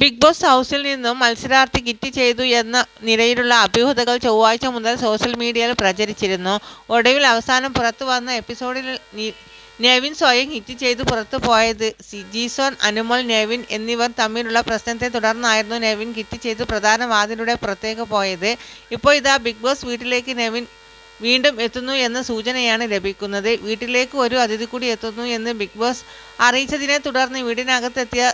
Big boss ഹൗസിൽ നിന്നും മത്സരാർത്ഥി കിറ്റ് ചെയ്തു എന്ന നിലയിലുള്ള അഭ്യൂഹതകൾ ചൊവ്വാഴ്ച മുതൽ സോഷ്യൽ മീഡിയയിൽ പ്രചരിച്ചിരുന്നു. ഒടുവിൽ അവസാനം പുറത്തു വന്ന എപ്പിസോഡിൽ നെവിൻ സ്വയം ഹിറ്റ് ചെയ്ത് പുറത്തു പോയത്. ജീസോൻ അനുമോൾ നെവിൻ എന്നിവർ തമ്മിലുള്ള പ്രശ്നത്തെ തുടർന്നായിരുന്നു നെവിൻ ഹിറ്റ് ചെയ്ത് പ്രധാന വാതിലൂടെ പുറത്തേക്ക് പോയത്. ഇപ്പോൾ ഇതാ ബിഗ് ബോസ് വീട്ടിലേക്ക് നെവിൻ വീണ്ടും എത്തുന്നു എന്ന സൂചനയാണ് ലഭിക്കുന്നത്. വീട്ടിലേക്ക് ഒരു അതിഥി കൂടി എത്തുന്നു എന്ന് ബിഗ് ബോസ് അറിയിച്ചതിനെ തുടർന്ന് വീടിനകത്തെത്തിയ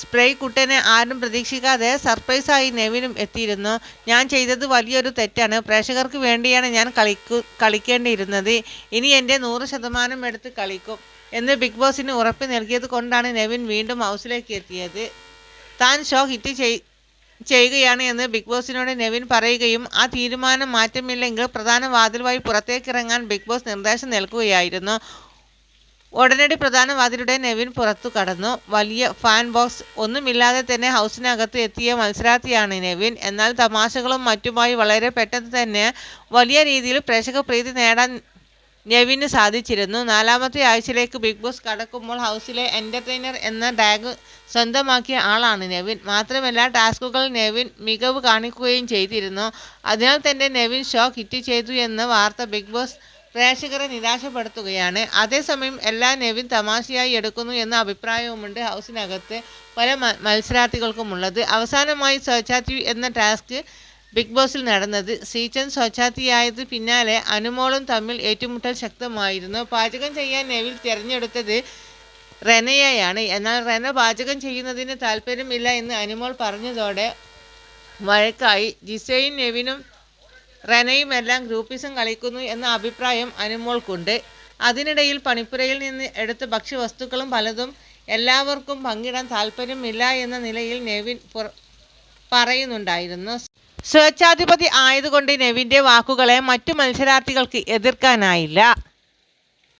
സ്പ്രേ കുട്ടനെ ആരും പ്രതീക്ഷിക്കാതെ സർപ്രൈസായി നെവിനും എത്തിയിരുന്നു. ഞാൻ ചെയ്തത് വലിയൊരു തെറ്റാണ്. പ്രേക്ഷകർക്ക് വേണ്ടിയാണ് ഞാൻ കളിക്കു കളിക്കേണ്ടിയിരുന്നത്. ഇനി എന്റെ നൂറ് ശതമാനം എടുത്ത് കളിക്കും എന്ന് ബിഗ് ബോസിന് ഉറപ്പ് നൽകിയത് കൊണ്ടാണ് നെവിൻ വീണ്ടും ഹൗസിലേക്ക് എത്തിയത്. താൻ ഷോ ഹിറ്റ് ചെയ് ചെയ്യുകയാണ് എന്ന് ബിഗ് ബോസിനോട് നെവിൻ പറയുകയും ആ തീരുമാനം മാറ്റമില്ലെങ്കിൽ പ്രധാന വാതിലുമായി പുറത്തേക്കിറങ്ങാൻ ബിഗ് ബോസ് നിർദ്ദേശം നൽകുകയായിരുന്നു. ഉടനടി പ്രധാന വാതിലൂടെ നെവിൻ പുറത്തു കടന്നു. വലിയ ഫാൻ ബോക്സ് ഒന്നുമില്ലാതെ തന്നെ ഹൗസിനകത്ത് എത്തിയ മത്സരാർത്ഥിയാണ് നെവിൻ. എന്നാൽ തമാശകളും മറ്റുമായി വളരെ പെട്ടെന്ന് തന്നെ വലിയ രീതിയിൽ പ്രേക്ഷക പ്രീതി നേടാൻ നെവിന് സാധിച്ചിരുന്നു. നാലാമത്തെ ആഴ്ചയിലേക്ക് ബിഗ് ബോസ് കടക്കുമ്പോൾ ഹൗസിലെ എന്റർടൈനർ എന്ന ടാഗ് സ്വന്തമാക്കിയ ആളാണ് നെവിൻ. മാത്രമല്ല ടാസ്കുകൾ നെവിൻ മികവ് കാണിക്കുകയും ചെയ്തിരുന്നു. അതിനാൽ തന്നെ നെവിൻ ഷോ ഹിറ്റ് ചെയ്തു എന്ന വാർത്ത ബിഗ് ബോസ് പ്രേക്ഷകരെ നിരാശപ്പെടുത്തുകയാണ്. അതേസമയം എല്ലാ നെവിൻ തമാശയായി എടുക്കുന്നു എന്ന അഭിപ്രായവുമുണ്ട് ഹൗസിനകത്ത് പല മത്സരാർത്ഥികൾക്കുമുള്ളത്. അവസാനമായി സ്വച്ഛാത്തി എന്ന ടാസ്ക് ബിഗ് ബോസിൽ നടന്നത്. സീച്ചൻ സ്വച്ഛാത്തിയായത് പിന്നാലെ അനുമോളും തമ്മിൽ ഏറ്റുമുട്ടൽ ശക്തമായിരുന്നു. പാചകം ചെയ്യാൻ നെവിൽ തിരഞ്ഞെടുത്തത് റെനയെയാണ്. എന്നാൽ റെന പാചകം ചെയ്യുന്നതിന് താല്പര്യമില്ല എന്ന് അനുമോൾ പറഞ്ഞതോടെ വഴക്കായി. ജിസയും നെവിനും റെനയുമെല്ലാം ഗ്രൂപ്പിസം കളിക്കുന്നു എന്ന അഭിപ്രായം അനുമോൾക്കുണ്ട്. അതിനിടയിൽ പണിപ്പുരയിൽ നിന്ന് എടുത്ത ഭക്ഷ്യവസ്തുക്കളും പലതും എല്ലാവർക്കും പങ്കിടാൻ താല്പര്യമില്ല എന്ന നിലയിൽ നെവിൻ പറയുന്നുണ്ടായിരുന്നു. സ്വേച്ഛാധിപതി ആയതുകൊണ്ട് നെവിന്റെ വാക്കുകളെ മറ്റു മത്സരാർത്ഥികൾക്ക് എതിർക്കാനായില്ല.